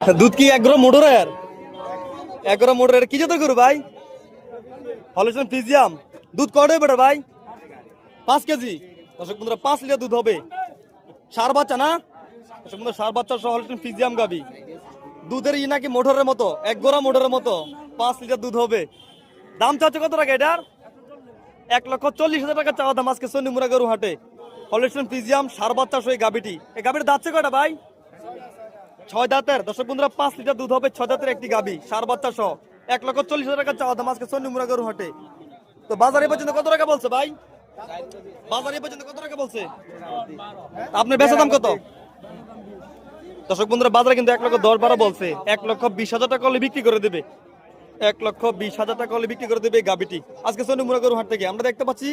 দুধ কি এগারো মোটরের? এগারো মোটরের কি যেতে করু ভাই? হলেশন ফিজিয়াম দুধ কড়ে বেটা ভাই? পাঁচ কেজি। দর্শক বন্ধুরা, পাঁচ লিটার দুধ হবে। সার বাচ্চা না? দর্শক বন্ধুরা, সার বাচ্চা সহ হলেশন ফিজিয়াম গাবি। দুধের ই নাকি মোটরের মতো, এক গোড়া মোটরের মতো। পাঁচ লিটার দুধ হবে। দাম চাচ্ছে কত টাকা এটার? এক লক্ষ চল্লিশ হাজার টাকা চাওয়া দাম আজকে সন্নিমুরা গরু হাটে হলেশন ফিজিয়াম সার বাচ্চা সহ এই গাবিটি। এই গাবির দাচ্ছে কটা ভাই? ছয় দাঁতের, দর্শক বন্ধুরা, পাঁচ লিটার দুধ হবে ছয় দাঁতের একটি গাবি সার বাচ্চা সহ। এক লক্ষ চল্লিশ হাজার টাকা চাওয়া দাম আজকে সন্নিমুরা গরু হাটে। তো বাজারে পর্যন্ত কত টাকা বলছে ভাই? বাজারে পর্যন্ত কত টাকা বলছে? আপনার বেচা দাম কত? দর্শক বন্ধুরা, বাজারে কিন্তু এক লক্ষ দশ বারো বলছে। এক লক্ষ বিশ হাজার টাকা হলে বিক্রি করে দেবে। এক লক্ষ বিশ হাজার টাকা হলে বিক্রি করে দেবে গাবিটি আজকে সোনি মুরাগরু হাট থেকে আমরা দেখতে পাচ্ছি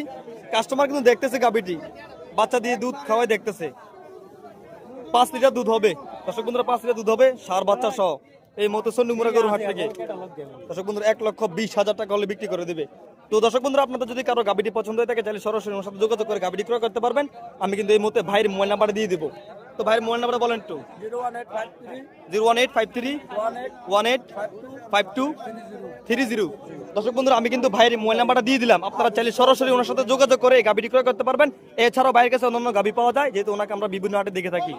কাস্টমার কিন্তু দেখতেছে গাবিটি বাচ্চা দিয়ে দুধ খাওয়াই দেখতেছে। পাঁচ লিটার দুধ হবে। দর্শক বন্ধুরা পাঁচ লিটার দুধ হবে সার বাচ্চা সহ এই মুরাগরু হাট থেকে। দর্শক বন্ধুরা এক লক্ষ বিশ হাজার টাকা হলে বিক্রি করে দেবে। তো দর্শক বন্ধুরা আপনাদের যদি কারও গাবিটি পছন্দ হয়ে থাকে তাহলে সরাসরি আমার সাথে যোগাযোগ করে গাবিটি ক্রয় করতে পারবেন। আমি কিন্তু এই মুহূর্তে ভাইয়ের মোবাইল নাম্বার দিয়ে দিব। তো ভাইয়ের মোবাইল নাম্বার বলেন একটু। Zero one eight five three one eight five two three zero. দর্শক বন্ধুরা আমি কিন্তু ভাইয়ের মোবাইল নাম্বারটা দিয়ে দিলাম। আপনারা চাইলে সরাসরি ওনার সাথে যোগাযোগ করে গাবিটি ক্রয় করতে পারবেন। এছাড়াও ভাইয়ের কাছে অন্যান্য গাবি পাওয়া যায় যেহেতু ওনাকে আমরা বিভিন্ন হাটে দেখে থাকি।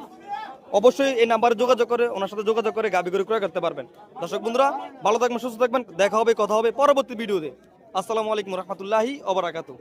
অবশ্যই এই নাম্বারে যোগাযোগ করে, ওনার সাথে যোগাযোগ করে গাবি গরু ক্রয় করতে পারবেন। দর্শক বন্ধুরা, ভালো থাকবেন, সুস্থ থাকবেন, দেখা হবে, কথা হবে পরবর্তী ভিডিওতে। আসসালামু আলাইকুম রহমতুল্লাহি অবরাকাতু